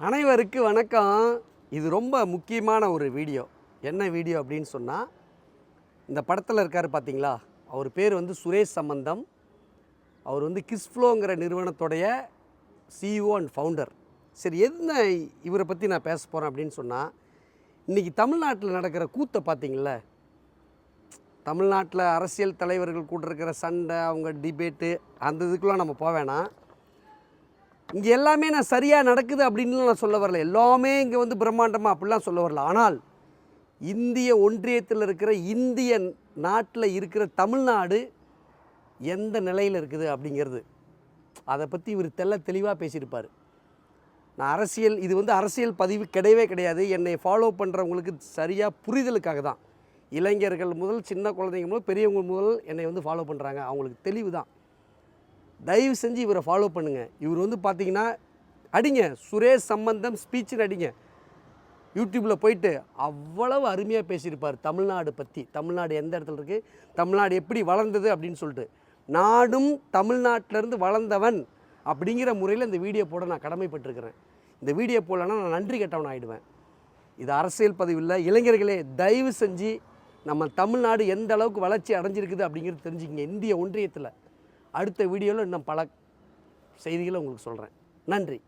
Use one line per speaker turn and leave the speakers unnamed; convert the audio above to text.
அனைவருக்கு வணக்கம். இது ரொம்ப முக்கியமான ஒரு வீடியோ. என்ன வீடியோ அப்படின்னு சொன்னால் இந்த படத்தில் இருக்கார் பார்த்தீங்களா அவர் பேர் வந்து சுரேஷ் சம்பந்தம். அவர் வந்து கிஸ்ஃப்ளோங்கிற நிறுவனத்துடைய சிஇஓ அண்ட் ஃபவுண்டர் சரி என்ன இவரை பற்றி நான் பேச போகிறேன் அப்படின்னு சொன்னால் இன்றைக்கி தமிழ்நாட்டில் நடக்கிற கூத்தை பார்த்தீங்கள தமிழ்நாட்டில் அரசியல் தலைவர்கள் கூட இருக்கிற சண்டை அவங்க டிபேட்டு அந்த இதுக்குலாம் நம்ம போக வேணாம். இங்கே எல்லாமே நான் சரியாக நடக்குது அப்படின்னு நான் சொல்ல வரல. எல்லாமே இங்கே வந்து பிரம்மாண்டமாக அப்படிலாம் சொல்ல வரல. ஆனால் இந்திய ஒன்றியத்தில் இருக்கிற இந்திய நாட்டில் இருக்கிற தமிழ்நாடு எந்த நிலையில் இருக்குது அப்படிங்கிறது அதை பற்றி இவர் தெல்ல தெளிவாக பேசியிருப்பார். நான் அரசியல் இது வந்து அரசியல் பதிவு கிடையவே கிடையாது. என்னை ஃபாலோ பண்ணுறவங்களுக்கு சரியாக புரிதலுக்காக தான். இளைஞர்கள் முதல் சின்ன குழந்தைங்க முதல் பெரியவங்க முதல் என்னை வந்து ஃபாலோ பண்ணுறாங்க அவங்களுக்கு தெளிவு தான். தயவு செஞ்சு இவரை ஃபாலோ பண்ணுங்கள் இவர் வந்து பார்த்தீங்கன்னா அடிங்க சுரேஷ் சம்பந்தம் ஸ்பீச்சில் அடிங்க யூடியூப்பில் போயிட்டு அவ்வளவு அருமையாக பேசியிருப்பார் தமிழ்நாடு பற்றி தமிழ்நாடு எந்த இடத்துல இருக்குது தமிழ்நாடு எப்படி வளர்ந்தது அப்படின்னு சொல்லிட்டு. நாடும் தமிழ்நாட்டிலேருந்து வளர்ந்தவன் அப்படிங்கிற முறையில் இந்த வீடியோ போட நான் கடமைப்பட்டிருக்கிறேன். இந்த வீடியோ போடலன்னா நான் நன்றி கெட்டவன் ஆகிடுவேன் இது அரசியல் பதிவு இல்லை. இளைஞர்களே தயவு செஞ்சு நம்ம தமிழ்நாடு எந்த அளவுக்கு வளர்ச்சி அடைஞ்சிருக்குது அப்படிங்கிறது தெரிஞ்சுக்கங்க. இந்திய ஒன்றியத்தில் அடுத்த வீடியோவில் இன்னும் பல செய்திகளை உங்களுக்கு சொல்கிறேன் நன்றி.